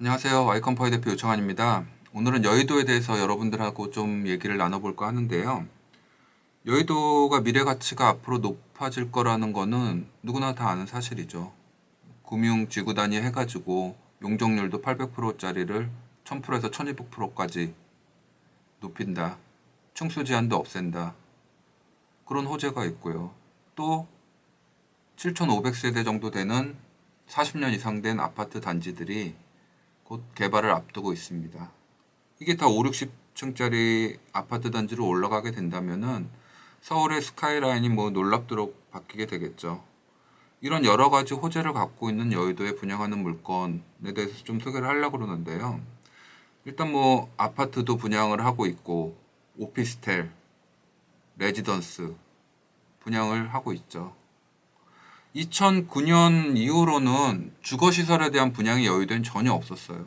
안녕하세요. 와이컴퍼의 대표 요청환입니다. 오늘은 여의도에 대해서 여러분들하고 좀 얘기를 나눠볼까 하는데요. 여의도가 미래 가치가 앞으로 높아질 거라는 거는 누구나 다 아는 사실이죠. 금융 지구 단위 해가지고 용적률도 800%짜리를 1000%에서 1200%까지 높인다. 층수 제한도 없앤다. 그런 호재가 있고요. 또 7,500세대 정도 되는 40년 이상 된 아파트 단지들이 곧 개발을 앞두고 있습니다. 이게 다 5, 60층짜리 아파트 단지로 올라가게 된다면은 서울의 스카이라인이 뭐 놀랍도록 바뀌게 되겠죠. 이런 여러 가지 호재를 갖고 있는 여의도에 분양하는 물건에 대해서 좀 소개를 하려고 그러는데요. 일단 뭐 아파트도 분양을 하고 있고 오피스텔, 레지던스 분양을 하고 있죠. 2009년 이후로는 주거시설에 대한 분양이 여의도엔 전혀 없었어요.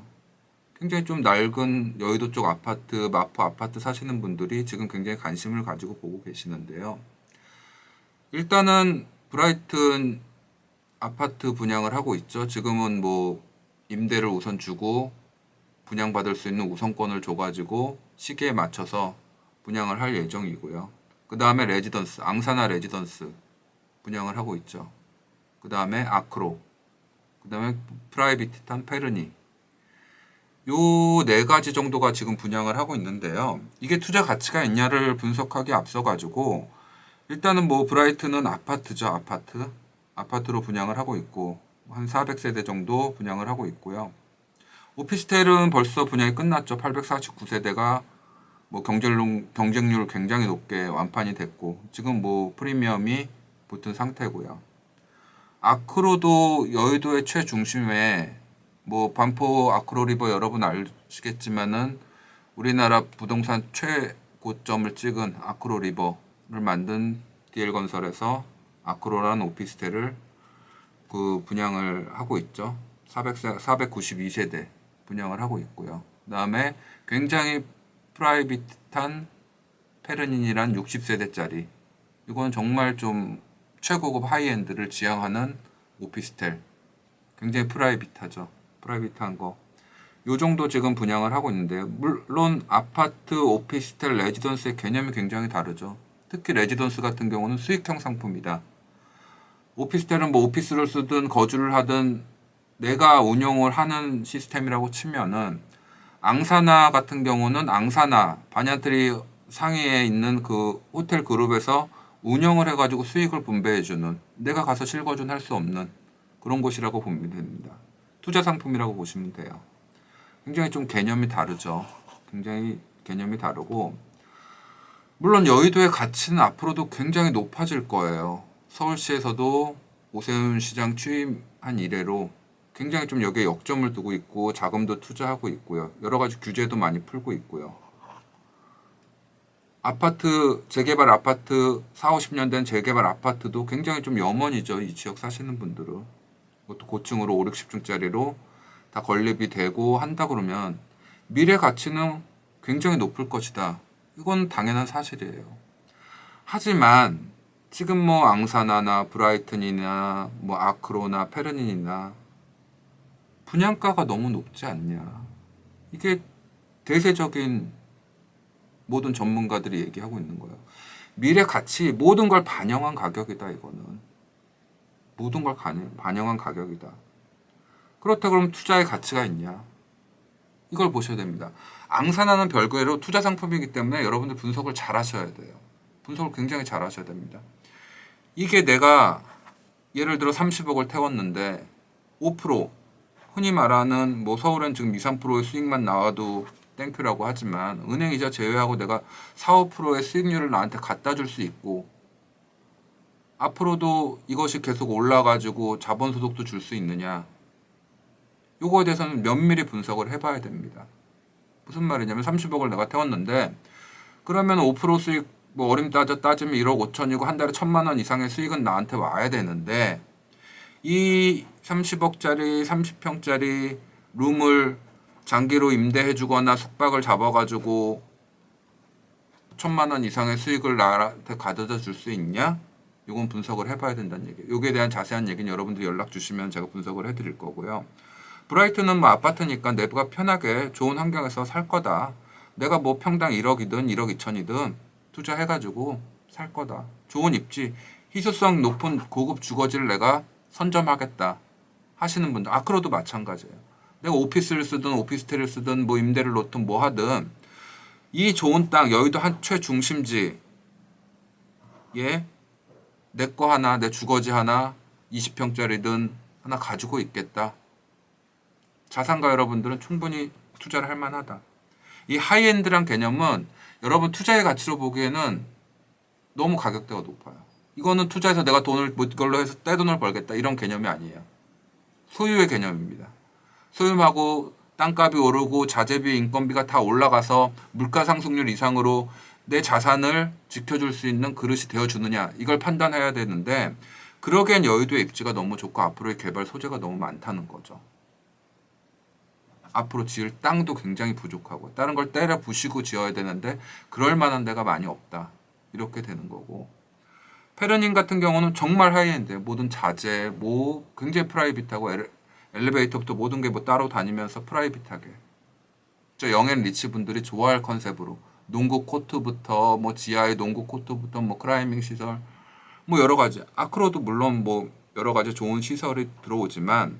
굉장히 좀 낡은 여의도 쪽 아파트, 마포 아파트 사시는 분들이 지금 굉장히 관심을 가지고 보고 계시는데요. 일단은 브라이튼 아파트 분양을 하고 있죠. 지금은 뭐 임대를 우선 주고 분양받을 수 있는 우선권을 줘가지고 시기에 맞춰서 분양을 할 예정이고요. 그 다음에 레지던스, 앙사나 레지던스 분양을 하고 있죠. 그 다음에 아크로, 그 다음에 프라이비트한 페르니. 요 네 가지 정도가 지금 분양을 하고 있는데요. 이게 투자 가치가 있냐를 분석하기 앞서 가지고 일단은 뭐 브라이트는 아파트죠, 아파트. 아파트로 분양을 하고 있고 한 400세대 정도 분양을 하고 있고요. 오피스텔은 벌써 분양이 끝났죠. 849세대가 뭐 경쟁률, 경쟁률 굉장히 높게 완판이 됐고 지금 뭐 프리미엄이 붙은 상태고요. 아크로도 여의도의 최중심에 뭐 반포 아크로 리버 여러분 아시겠지만은 우리나라 부동산 최고점을 찍은 아크로 리버를 만든 DL건설에서 아크로라는 오피스텔을 그 분양을 하고 있죠. 400세, 492세대 분양을 하고 있고요. 그다음에 굉장히 프라이빗한 페르닌이란 60세대짜리 이건 정말 좀 최고급 하이엔드를 지향하는 오피스텔 굉장히 프라이빗하죠. 프라이빗한 거. 요 정도 지금 분양을 하고 있는데요. 물론 아파트, 오피스텔, 레지던스의 개념이 굉장히 다르죠. 특히 레지던스 같은 경우는 수익형 상품이다. 오피스텔은 뭐 오피스를 쓰든 거주를 하든 내가 운영을 하는 시스템이라고 치면은 앙사나 같은 경우는 앙사나 바냐트리 상위에 있는 그 호텔 그룹에서 운영을 해가지고 수익을 분배해주는 내가 가서 실거주는 할 수 없는 그런 곳이라고 보면 됩니다. 투자 상품이라고 보시면 돼요. 굉장히 좀 개념이 다르죠. 굉장히 개념이 다르고 물론 여의도의 가치는 앞으로도 굉장히 높아질 거예요. 서울시에서도 오세훈 시장 취임한 이래로 굉장히 좀 여기에 역점을 두고 있고 자금도 투자하고 있고요. 여러 가지 규제도 많이 풀고 있고요. 아파트 재개발 아파트 4, 50년 된 재개발 아파트도 굉장히 좀 염원이죠. 이 지역 사시는 분들은. 그것도 고층으로 5, 60층짜리로 다 건립이 되고 한다 그러면 미래 가치는 굉장히 높을 것이다. 이건 당연한 사실이에요. 하지만 지금 뭐 앙사나나 브라이튼이나 뭐 아크로나 페르닌이나 분양가가 너무 높지 않냐. 이게 대세적인 모든 전문가들이 얘기하고 있는 거예요. 미래 가치 모든 걸 반영한 가격이다 이거는. 모든 걸 반영한 가격이다. 그렇다 그러면 투자의 가치가 있냐? 이걸 보셔야 됩니다. 앙산하는 별개로 투자 상품이기 때문에 여러분들 분석을 잘 하셔야 돼요. 분석을 굉장히 잘 하셔야 됩니다. 이게 내가 예를 들어 30억을 태웠는데 5% 흔히 말하는 뭐 서울은 지금 2, 3%의 수익만 나와도 땡큐라고 하지만 은행 이자 제외하고 내가 4, 5%의 수익률을 나한테 갖다 줄 수 있고 앞으로도 이것이 계속 올라가지고 자본소득도 줄 수 있느냐 요거에 대해서는 면밀히 분석을 해봐야 됩니다. 무슨 말이냐면 30억을 내가 태웠는데 그러면 5% 수익 뭐 어림 따져 따지면 1억 5천이고 한 달에 천만 원 이상의 수익은 나한테 와야 되는데 이 30억짜리 30평짜리 룸을 장기로 임대해 주거나 숙박을 잡아가지고 천만 원 이상의 수익을 나한테 가져다 줄 수 있냐? 이건 분석을 해봐야 된다는 얘기예요. 여기에 대한 자세한 얘기는 여러분들 연락 주시면 제가 분석을 해드릴 거고요. 브라이트는 뭐 아파트니까 내부가 편하게 좋은 환경에서 살 거다. 내가 뭐 평당 1억이든 1억 2천이든 투자해가지고 살 거다. 좋은 입지, 희소성 높은 고급 주거지를 내가 선점하겠다. 하시는 분들, 아크로도 마찬가지예요. 내가 오피스를 쓰든 오피스텔을 쓰든 뭐 임대를 놓든 뭐 하든 이 좋은 땅 여의도 한 최중심지에 내거 하나 내 주거지 하나 20평짜리든 하나 가지고 있겠다. 자산가 여러분들은 충분히 투자를 할 만하다. 이 하이엔드란 개념은 여러분 투자의 가치로 보기에는 너무 가격대가 높아요. 이거는 투자해서 내가 돈을 뭐 이걸로 해서 떼돈을 벌겠다 이런 개념이 아니에요. 소유의 개념입니다. 소유하고 땅값이 오르고 자재비, 인건비가 다 올라가서 물가 상승률 이상으로 내 자산을 지켜줄 수 있는 그릇이 되어주느냐 이걸 판단해야 되는데 그러기엔 여의도의 입지가 너무 좋고 앞으로의 개발 소재가 너무 많다는 거죠. 앞으로 지을 땅도 굉장히 부족하고 다른 걸 때려 부시고 지어야 되는데 그럴 만한 데가 많이 없다. 이렇게 되는 거고 페르닌 같은 경우는 정말 하이엔드 모든 자재 뭐 굉장히 프라이빗하고 엘, 엘리베이터부터 모든 게 뭐 따로 다니면서 프라이빗하게 저 영앤 리치 분들이 좋아할 컨셉으로 농구 코트부터 뭐 지하의 농구 코트부터 뭐 클라이밍 시설 뭐 여러 가지 아크로도 물론 뭐 여러 가지 좋은 시설이 들어오지만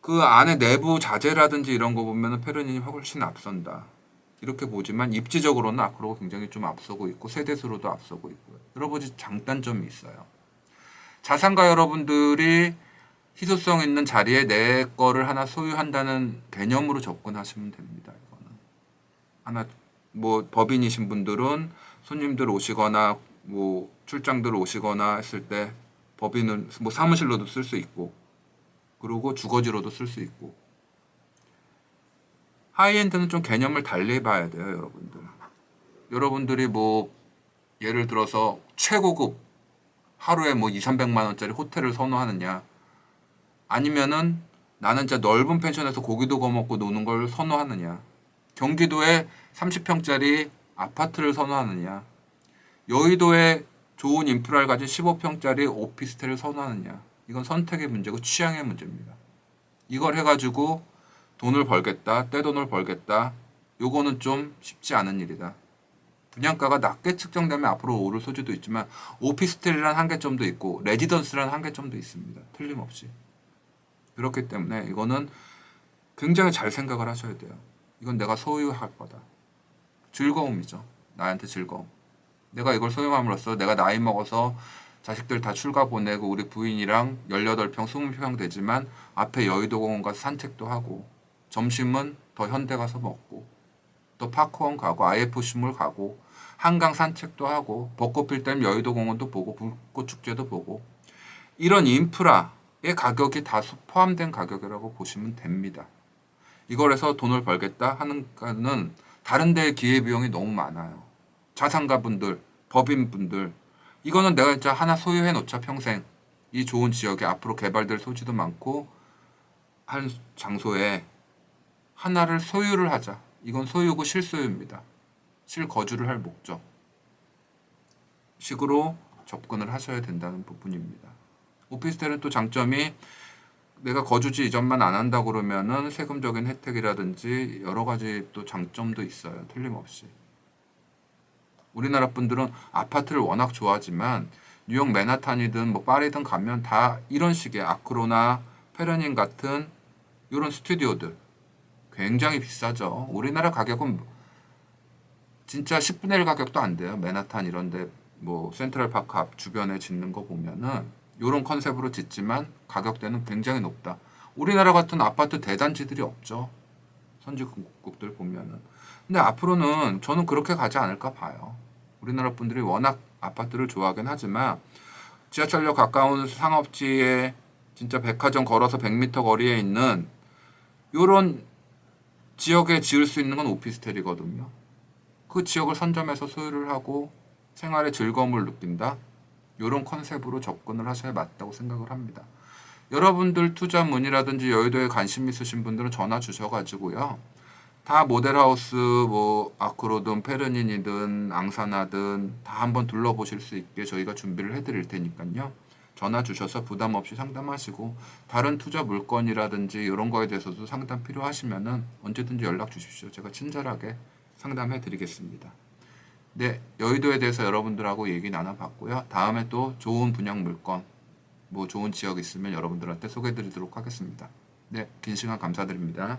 그 안에 내부 자재라든지 이런 거 보면은 페르닌이 훨씬 앞선다. 이렇게 보지만 입지적으로는 아크로가 굉장히 좀 앞서고 있고 세대수로도 앞서고 있고요. 여러 가지 장단점이 있어요. 자산가 여러분들이 희소성 있는 자리에 내 거를 하나 소유한다는 개념으로 접근하시면 됩니다. 이거는 하나 뭐 법인이신 분들은 손님들 오시거나 뭐 출장들 오시거나 했을 때 법인은 뭐 사무실로도 쓸 수 있고 그리고 주거지로도 쓸 수 있고 하이엔드는 좀 개념을 달리 봐야 돼요, 여러분들. 여러분들이 뭐 예를 들어서 최고급 하루에 뭐 2, 300만 원짜리 호텔을 선호하느냐 아니면은 나는 진짜 넓은 펜션에서 고기도 구워 먹고 노는 걸 선호하느냐 경기도에 30평짜리 아파트를 선호하느냐 여의도에 좋은 인프라를 가진 15평짜리 오피스텔을 선호하느냐 이건 선택의 문제고 취향의 문제입니다. 이걸 해가지고 돈을 벌겠다, 떼돈을 벌겠다. 요거는 좀 쉽지 않은 일이다. 분양가가 낮게 측정되면 앞으로 오를 소지도 있지만 오피스텔이라는 한계점도 있고 레지던스라는 한계점도 있습니다. 틀림없이. 그렇기 때문에 이거는 굉장히 잘 생각을 하셔야 돼요. 이건 내가 소유할 거다. 즐거움이죠. 나한테 즐거움. 내가 이걸 소유함으로써 내가 나이 먹어서 자식들 다 출가 보내고 우리 부인이랑 18평, 20평 되지만 앞에 여의도 공원 가서 산책도 하고 점심은 더 현대 가서 먹고 또 파크원 가고 IFC몰 가고 한강 산책도 하고 벚꽃 필 때는 여의도 공원도 보고 불꽃 축제도 보고 이런 인프라의 가격이 다 포함된 가격이라고 보시면 됩니다. 이걸 해서 돈을 벌겠다 하는 거는 다른 데의 기회비용이 너무 많아요. 자산가분들, 법인분들 이거는 내가 진짜 하나 소유해 놓자 평생 이 좋은 지역에 앞으로 개발될 소지도 많고 한 장소에 하나를 소유를 하자. 이건 소유고 실소유입니다. 실거주를 할 목적. 식으로 접근을 하셔야 된다는 부분입니다. 오피스텔은 또 장점이 내가 거주지 이전만 안 한다 그러면은 세금적인 혜택이라든지 여러 가지 또 장점도 있어요. 틀림없이. 우리나라 분들은 아파트를 워낙 좋아하지만 뉴욕 맨하탄이든 뭐 파리든 가면 다 이런 식의 아크로나 페르닌 같은 이런 스튜디오들 굉장히 비싸죠. 우리나라 가격은 진짜 10분의 1 가격도 안 돼요. 맨하탄 이런데 뭐 센트럴 파크 앞 주변에 짓는 거 보면은 이런 컨셉으로 짓지만 가격대는 굉장히 높다. 우리나라 같은 아파트 대단지들이 없죠. 선진국들 보면은. 근데 앞으로는 저는 그렇게 가지 않을까 봐요. 우리나라 분들이 워낙 아파트를 좋아하긴 하지만 지하철역 가까운 상업지에 진짜 백화점 걸어서 100m 거리에 있는 요런 지역에 지을 수 있는 건 오피스텔이거든요. 그 지역을 선점해서 소유를 하고 생활의 즐거움을 느낀다. 이런 컨셉으로 접근을 하셔야 맞다고 생각을 합니다. 여러분들 투자 문의라든지 여의도에 관심 있으신 분들은 전화 주셔가지고요. 다 모델하우스 뭐 아크로든 페르닌이든 앙사나든 다 한번 둘러보실 수 있게 저희가 준비를 해드릴 테니까요. 전화 주셔서 부담 없이 상담하시고 다른 투자 물건이라든지 이런 거에 대해서도 상담 필요하시면은 언제든지 연락 주십시오. 제가 친절하게 상담해 드리겠습니다. 네, 여의도에 대해서 여러분들하고 얘기 나눠봤고요. 다음에 또 좋은 분양 물건, 뭐 좋은 지역 있으면 여러분들한테 소개해 드리도록 하겠습니다. 네, 긴 시간 감사드립니다.